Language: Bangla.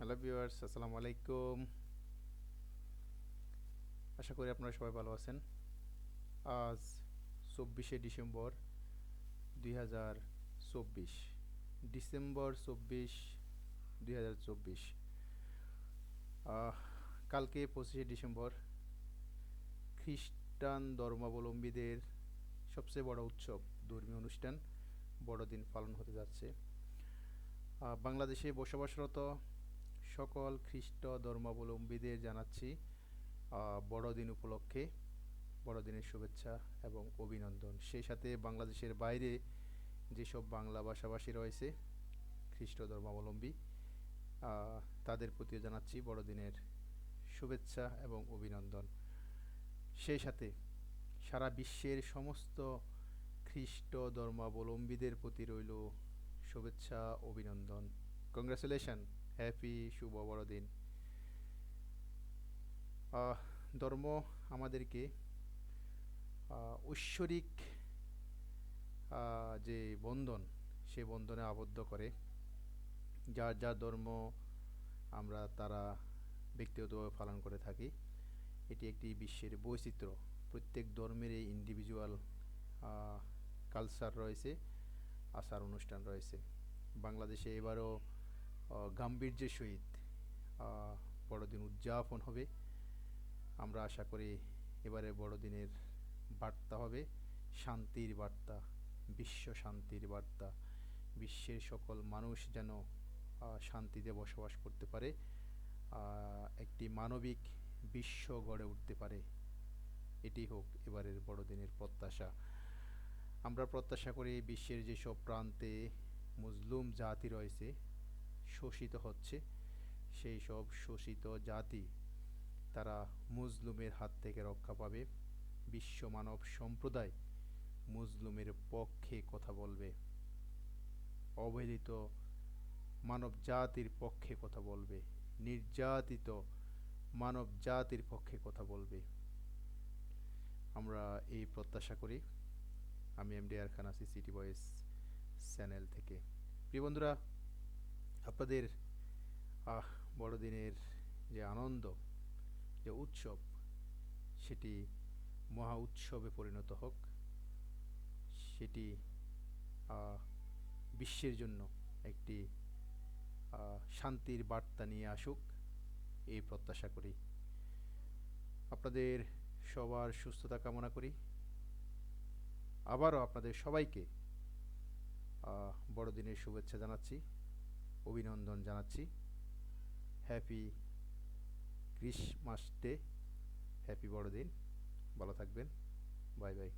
হ্যালো ভিউয়ার্স আসসালামু আলাইকুম আশা করি আপনারা সবাই ভালো আছেন। আজ চব্বিশে ডিসেম্বর দুই হাজার চব্বিশ। ডিসেম্বর চব্বিশ, দুই কালকে পঁচিশে ডিসেম্বর খ্রিস্টান ধর্মাবলম্বীদের সবচেয়ে বড় উৎসব, ধর্মীয় অনুষ্ঠান, বড়দিন পালন হতে যাচ্ছে। বাংলাদেশে বসবাসরত সকল খ্রিস্ট ধর্মাবলম্বীদের জানাচ্ছি বড়দিন উপলক্ষে, বড়দিনের শুভেচ্ছা এবং অভিনন্দন। সেই সাথে বাংলাদেশের বাইরে যেসব বাংলা ভাষাভাষী রয়েছে খ্রিস্ট ধর্মাবলম্বী তাদের প্রতিও জানাচ্ছি বড়দিনের শুভেচ্ছা এবং অভিনন্দন। সেই সাথে সারা বিশ্বের সমস্ত খ্রিস্ট ধর্মাবলম্বীদের প্রতি রইল শুভেচ্ছা, অভিনন্দন। কংগ্রেচুলেশন হ্যাপি শুভ বড়দিন ধর্ম আমাদেরকে ঐশ্বরিক যে বন্ধন, সে বন্ধনে আবদ্ধ করে। যার যার ধর্ম আমরা তারা ব্যক্তিগতভাবে পালন করে থাকি, এটি একটি বিশ্বের বৈচিত্র্য। প্রত্যেক ধর্মেরই ইন্ডিভিজুয়াল কালচার রয়েছে আচার অনুষ্ঠান রয়েছে। বাংলাদেশে এবারও গাম্ভীর্যের সহিত বড়দিন উদযাপন হবে। আমরা আশা করি এবারে বড়দিনের বার্তা হবে, শান্তির বার্তা, বিশ্ব শান্তির বার্তা। বিশ্বের সকল মানুষ যেন শান্তিতে বসবাস করতে পারে একটি মানবিক বিশ্ব গড়ে উঠতে পারে। এটি হোক এবারের বড়দিনের প্রত্যাশা। আমরা প্রত্যাশা করি বিশ্বের যেসব প্রান্তে মুসলিম জাতি রয়েছে শোষিত হচ্ছে, সেই সব শোষিত জাতি তারা মুজলুমের হাত থেকে রক্ষা পাবে। বিশ্ব মানব সম্প্রদায় মুজলুমের পক্ষে কথা বলবে। অবহেলিত মানব জাতির পক্ষে কথা বলবে। নির্যাতিত মানব জাতির পক্ষে কথা বলবে। আমরা এই প্রত্যাশা করি। আমি এম ডি আর খান আছি, সিটি ভয়েস চ্যানেল থেকে। প্রিয় বন্ধুরা আপনাদের, আহ, বড়দিনের যে আনন্দ, যে উৎসব, সেটি মহা উৎসবে পরিণত হোক, সেটি বিশ্বের জন্য একটি শান্তির বার্তা নিয়ে আসুক, এই প্রত্যাশা করি। আপনাদের সবার সুস্থতা কামনা করি। আবারও আপনাদের সবাইকে বড়দিনের শুভেচ্ছা জানাচ্ছি। অভিনন্দন জানাচ্ছি। হ্যাপি ক্রিসমাস ডে হ্যাপি বড়দিন। ভালো থাকবেন। Bye bye